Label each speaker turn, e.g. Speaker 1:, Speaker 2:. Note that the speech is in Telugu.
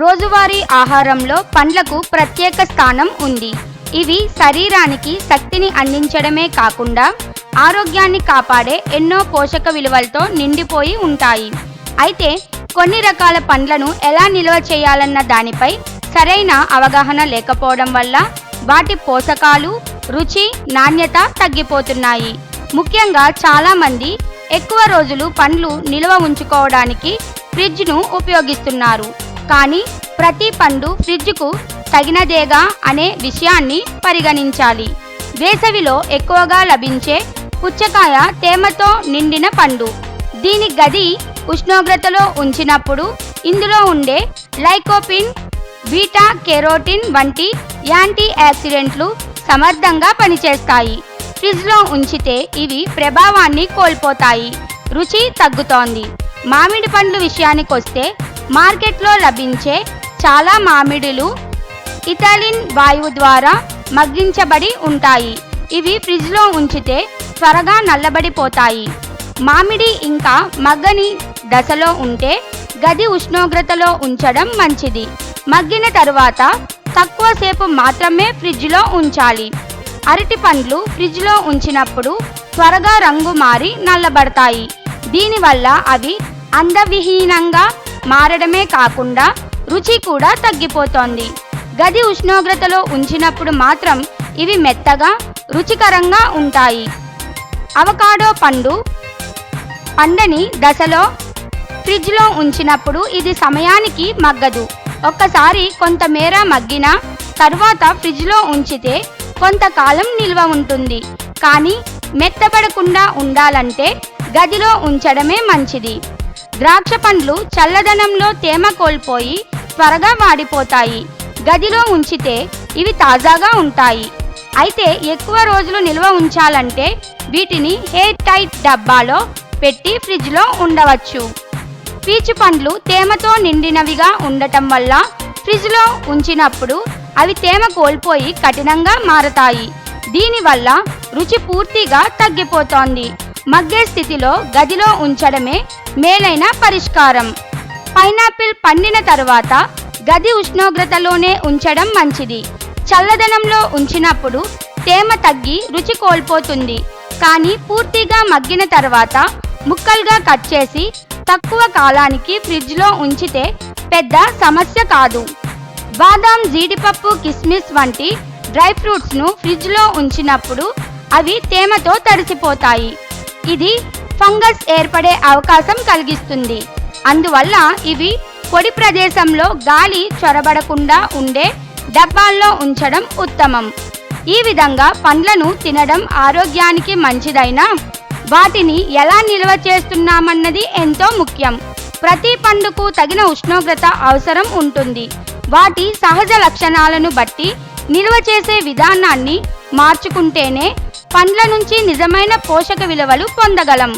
Speaker 1: రోజువారీ ఆహారంలో పండ్లకు ప్రత్యేక స్థానం ఉంది. ఇవి శరీరానికి శక్తిని అందించడమే కాకుండా ఆరోగ్యాన్ని కాపాడే ఎన్నో పోషక విలువలతో నిండిపోయి ఉంటాయి. అయితే కొన్ని రకాల పండ్లను ఎలా నిల్వ చేయాలన్న దానిపై సరైన అవగాహన లేకపోవడం వల్ల వాటి పోషకాలు రుచి నాణ్యత తగ్గిపోతున్నాయి. ముఖ్యంగా చాలామంది ఎక్కువ రోజులు పండ్లు నిల్వ ఉంచుకోవడానికి ఫ్రిడ్జ్ను ఉపయోగిస్తున్నారు. కానీ ప్రతి పండు ఫ్రిడ్జ్కు తగినదేగా అనే విషయాన్ని పరిగణించాలి. వేసవిలో ఎక్కువగా లభించే పుచ్చకాయ తేమతో నిండిన పండు. దీని గది ఉష్ణోగ్రతలో ఉంచినప్పుడు ఇందులో ఉండే లైకోపిన్ బీటా కెరోటిన్ వంటి యాంటీ యాక్సిడెంట్లు సమర్థంగా పనిచేస్తాయి. ఫ్రిడ్జ్లో ఉంచితే ఇవి ప్రభావాన్ని కోల్పోతాయి. రుచి తగ్గుతోంది. మామిడి పండ్లు విషయానికొస్తే మార్కెట్లో లభించే చాలా మామిడులు ఇథాలిన్ వాయువు ద్వారా మగ్గించబడి ఉంటాయి. ఇవి ఫ్రిడ్జ్లో ఉంచితే త్వరగా నల్లబడిపోతాయి. మామిడి ఇంకా మగ్గని దశలో ఉంటే గది ఉష్ణోగ్రతలో ఉంచడం మంచిది. మగ్గిన తరువాత తక్కువ సేపు మాత్రమే ఫ్రిడ్జ్లో ఉంచాలి. అరటి పండ్లు ఫ్రిడ్జ్లో ఉంచినప్పుడు త్వరగా రంగు మారి నల్లబడతాయి. దీనివల్ల అవి అందవిహీనంగా మారడమే కాకుండా రుచి కూడా తగ్గిపోతోంది. గది ఉష్ణోగ్రతలో ఉంచినప్పుడు మాత్రం ఇవి మెత్తగా రుచికరంగా ఉంటాయి. అవకాడో పండు పండని దశలో ఫ్రిడ్జ్లో ఉంచినప్పుడు ఇది సమయానికి మగ్గదు. ఒక్కసారి కొంతమేర మగ్గిన తర్వాత ఫ్రిడ్జ్లో ఉంచితే కొంతకాలం నిల్వ ఉంటుంది. కానీ మెత్తబడకుండా ఉండాలంటే గదిలో ఉంచడమే మంచిది. ద్రాక్ష పండ్లు చల్లదనంలో తేమ కోల్పోయి త్వరగా వాడిపోతాయి గదిలో ఉంచితే ఇవి తాజాగా ఉంటాయి. అయితే ఎక్కువ రోజులు నిల్వ ఉంచాలంటే వీటిని హెయిర్ టైట్ డబ్బాలో పెట్టి ఫ్రిడ్జ్లో ఉండవచ్చు. పీచు పండ్లు తేమతో నిండినవిగా ఉండటం వల్ల ఫ్రిడ్జ్లో ఉంచినప్పుడు అవి తేమ కోల్పోయి కఠినంగా మారతాయి. దీనివల్ల రుచి పూర్తిగా తగ్గిపోతోంది. మగ్గే స్థితిలో గదిలో ఉంచడమే మేలైన పరిష్కారం. పైనాపిల్ పండిన తరువాత గది ఉష్ణోగ్రతలోనే ఉంచడం మంచిది. చల్లదనంలో ఉంచినప్పుడు తేమ తగ్గి రుచి కోల్పోతుంది. కానీ పూర్తిగా మగ్గిన తర్వాత ముక్కలుగా కట్ చేసి తక్కువ కాలానికి ఫ్రిడ్జ్లో ఉంచితే పెద్ద సమస్య కాదు. బాదాం జీడిపప్పు కిస్మిస్ వంటి డ్రై ఫ్రూట్స్ను ఫ్రిడ్జ్లో ఉంచినప్పుడు అవి తేమతో తడిసిపోతాయి. ఇది ఫంగస్ ఏర్పడే అవకాశం కలిగిస్తుంది. అందువల్ల ఇవి పొడి ప్రదేశంలో గాలి చొరబడకుండా ఉండే డబ్బాల్లో ఉంచడం ఉత్తమం. ఈ విధంగా పండ్లను తినడం ఆరోగ్యానికి మంచిదైనా వాటిని ఎలా నిల్వ చేస్తున్నామన్నది ఎంతో ముఖ్యం. ప్రతి పండుకు తగిన ఉష్ణోగ్రత అవసరం ఉంటుంది. వాటి సహజ లక్షణాలను బట్టి నిల్వ చేసే విధానాన్ని మార్చుకుంటేనే పండ్ల నుంచి నిజమైన పోషక విలువలు పొందగలం.